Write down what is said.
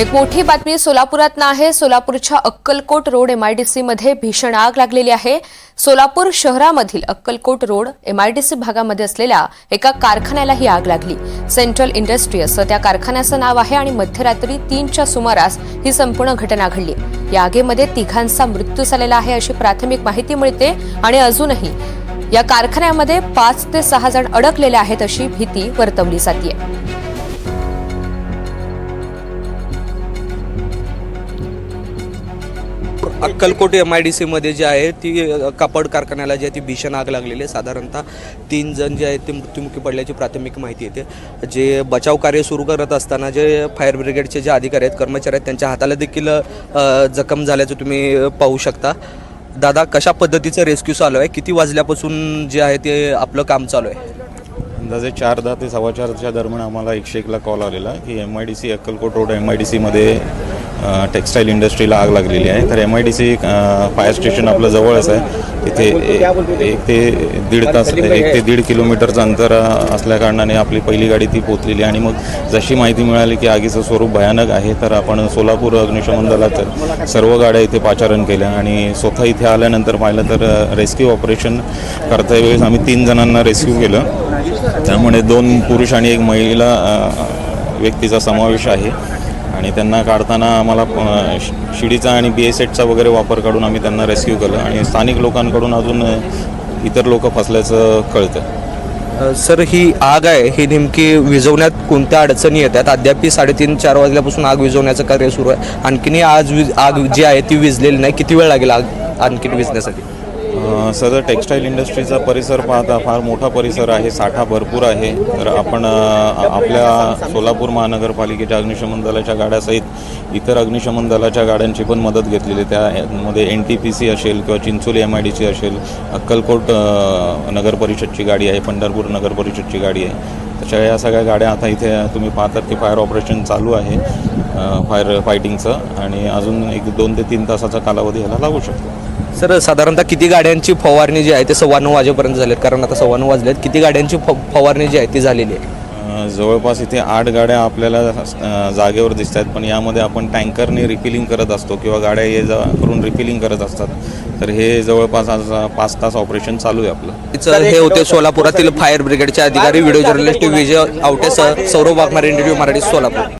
एक मोठी बातमी सोलापुरात आहे. सोलापूरच्या अक्कलकोट रोड एमआयडीसी मध्ये भीषण आग लागलेली आहे. सोलापूर शहरामधील अक्कलकोट रोड एमआयडीसी भागामध्ये असलेल्या एका कारखान्याला ही आग लागली. सेंट्रल इंडस्ट्री असं त्या कारखान्याचं नाव आहे आणि मध्यरात्री तीनच्या सुमारास ही संपूर्ण घटना घडली. या आगीमध्ये तिघांचा मृत्यू झालेला आहे अशी प्राथमिक माहिती मिळते आणि अजूनही या कारखान्यामध्ये पाच ते सहा जण अडकलेले आहेत अशी भीती वर्तवली जाते अक्कलकोट एम आय डी सीमध्ये जे आहे ती कापड कारखान्याला जी आहे ती भीषण आग लागलेली आहे. साधारणतः तीन जण जे आहेत ते मृत्युमुखी पडल्याची प्राथमिक माहिती येते. जे बचाव कार्य सुरू करत असताना जे फायर ब्रिगेडचे जे अधिकारी आहेत कर्मचारी आहेत त्यांच्या हाताला देखील जखम झाल्याचं तुम्ही पाहू शकता. दादा कशा पद्धतीचं रेस्क्यू चालू आहे? किती वाजल्यापासून जे आहे ते आपलं काम चालू आहे? अंदाजे चार दहा ते सव्वा चारच्या दरम्यान आम्हाला एकशे एकला कॉल आलेला. की M I D C Akkalkot road M I D सीमध्ये टेक्स्टाईल इंडस्ट्रीला आग लागलेली आहे. तर M I D C fire station आपलं जवळच आहे. तिथे एक ते दीड तास एक ते दीड किलोमीटरचं अंतर असल्याकारणाने आपली पहिली गाडी ती पोचलेली आणि मग जशी माहिती मिळाली की आगीचं स्वरूप भयानक आहे तर आपण सोलापूर अग्निशमन दलात सर्व गाड्या इथे पाचारण केल्या आणि स्वतः इथे आल्यानंतर पाहिलं तर रेस्क्यू ऑपरेशन करता वेळेस आम्ही तीन जणांना रेस्क्यू केलं. त्यामुळे दोन पुरुष आणि एक महिला व्यक्तीचा समावेश आहे. आणि त्यांना काढताना आम्हाला शि- शिडीचा आणि बी एस एटचा वगैरे वापर करून आम्ही त्यांना रेस्क्यू केलं. आणि स्थानिक लोकांकडून अजून इतर लोक फसल्याचं कळतं. सर ही आग आहे ही नेमकी विझवण्यात कोणत्या अडचणी येतात? अद्याप साडेतीन चार वाजल्यापासून आग विझवण्याचं कार्य सुरू आहे. आणखीनही आज विज आग जी आहे ती विझलेली नाही. किती वेळ लागेल आग आणखीन विझण्यासाठी? सदर टेक्स्टाईल इंडस्ट्रीचा परिसर पाहता फार मोठा परिसर आहे साठा भरपूर आहे. तर आपण आपल्या सोलापूर महानगरपालिकेच्या अग्निशमन दलाच्या गाड्यासहित इतर अग्निशमन दलाच्या गाड्यांची पण मदत घेतलेली त्यामध्ये एन टी पी सी असेल किंवा Chincholi M I D C असेल अक्कलकोट नगरपरिषदची नगर परिषदची गाडी आहे पंढरपूर नगर परिषदची गाडी आहे. त्याच्या या सगळ्या गाड्या आता इथे तुम्ही पाहतात की फायर ऑपरेशन चालू आहे फायर फायटिंगचं आणि अजून एक दोन ते तीन तासाचा कालावधी ह्याला लागू शकतो. सर साधारणतः किती गाड्यांची फवारणी जी आहे ते सव्वा नऊ वाजेपर्यंत झालेत? कारण आता सव्वा नऊ वाजलेत. किती गाड्यांची फ फवारणी जी आहे ती झालेली आहे? अ, जवळपास इथे आठ गाड्या आपल्याला अ, जागेवर दिसत आहेत. पण यामध्ये आपण टँकरने रिफिलिंग करत असतो किंवा गाड्या ये जा करून रिफिलिंग करत असतात. तर हे जवळपास आज पाच तास ऑपरेशन चालू आहे आपलं. तिचं हे होते सोलापुरातील फायर ब्रिगेडचे अधिकारी व्हिडिओ जर्नलिस्ट विजय आवटे सह सौरभ वाघमारे इंटरव्ह्यू मराठी सोलापूर.